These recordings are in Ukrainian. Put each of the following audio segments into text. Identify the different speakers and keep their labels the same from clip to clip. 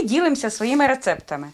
Speaker 1: ми ділимося своїми рецептами.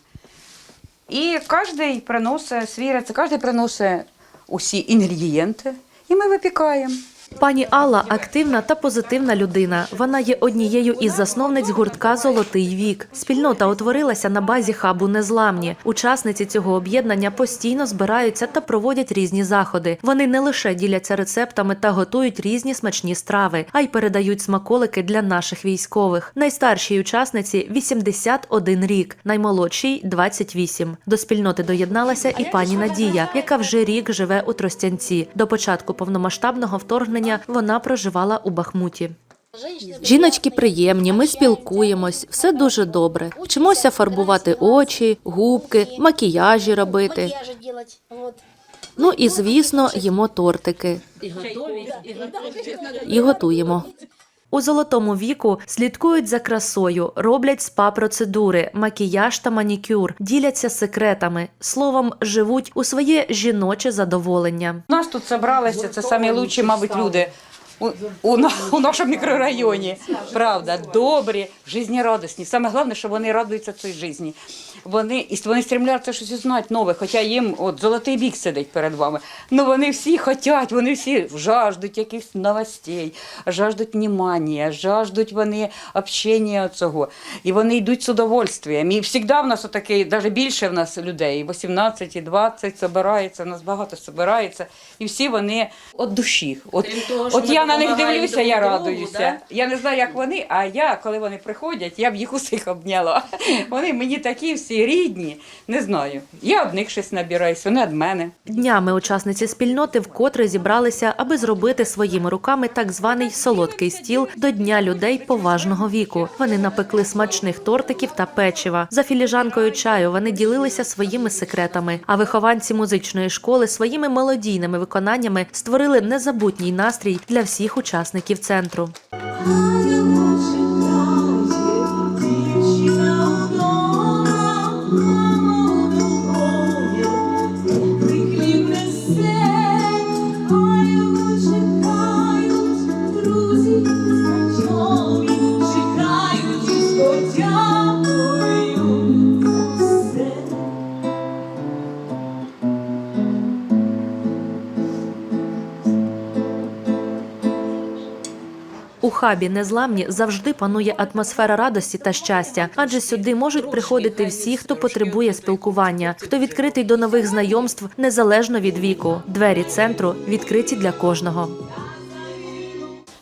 Speaker 1: І кожен приносить свій рецепт, кожен приносить усі інгредієнти, і ми випікаємо.
Speaker 2: Пані Алла активна та позитивна людина. Вона є однією із засновниць гуртка Золотий вік. Спільнота утворилася на базі хабу Незламні. Учасниці цього об'єднання постійно збираються та проводять різні заходи. Вони не лише діляться рецептами та готують різні смачні страви, а й передають смаколики для наших військових. Найстаршій учасниці 81 рік, наймолодшій 28. До спільноти доєдналася і пані Надія, яка вже рік живе у Тростянці. До початку повномасштабного вторгнення вона проживала у Бахмуті. Жіночки приємні, ми спілкуємось, все дуже добре. Вчимося фарбувати очі, губки, макіяжі робити. Ну і звісно, їмо тортики. І готуємо. У золотому віку слідкують за красою, роблять спа-процедури, макіяж та манікюр, діляться секретами, словом, живуть у своє жіноче задоволення.
Speaker 1: У нас тут зібралися, це самі лучші, мабуть, люди у, у, на- у нашому мікрорайоні. Правда, добрі, життєрадісні. Саме головне, що вони радуються цій житті. Вони, і вони стремляться щось узнати нове, хоча їм от золотий вік сидить перед вами. Ну вони всі хочуть, вони всі жаждуть якихось новостей, жаждуть внимання, жаждуть вони общення цього. І вони йдуть з удовольствием. І завжди в нас отакий, навіть більше в нас людей, 18, і 20 збирається, у нас багато збирається. І всі вони від душі. От, от я на них дивлюся, я радуюся. Я не знаю, як вони, а я, коли вони приходять, я б їх усіх обняла. Вони мені такі всі рідні, не знаю. Я об них щось набираюсь, вони від мене.
Speaker 2: Днями учасниці спільноти вкотре зібралися, аби зробити своїми руками так званий солодкий стіл до Дня людей поважного віку. Вони напекли смачних тортиків та печива. За філіжанкою чаю вони ділилися своїми секретами. А вихованці музичної школи своїми мелодійними виконаннями створили незабутній настрій для всіх учасників центру. У хабі незламні завжди панує атмосфера радості та щастя, адже сюди можуть приходити всі, хто потребує спілкування, хто відкритий до нових знайомств незалежно від віку. Двері центру відкриті для кожного.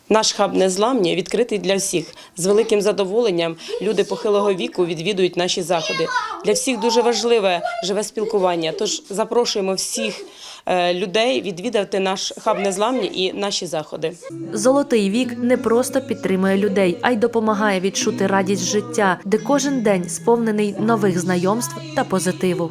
Speaker 3: Наш хаб незламні відкритий для всіх. З великим задоволенням люди похилого віку відвідують наші заходи. Для всіх дуже важливе живе спілкування. Тож запрошуємо всіх людей відвідати наш хаб незламні і наші заходи.
Speaker 2: Золотий вік не просто підтримує людей, а й допомагає відчути радість життя, де кожен день сповнений нових знайомств та позитиву.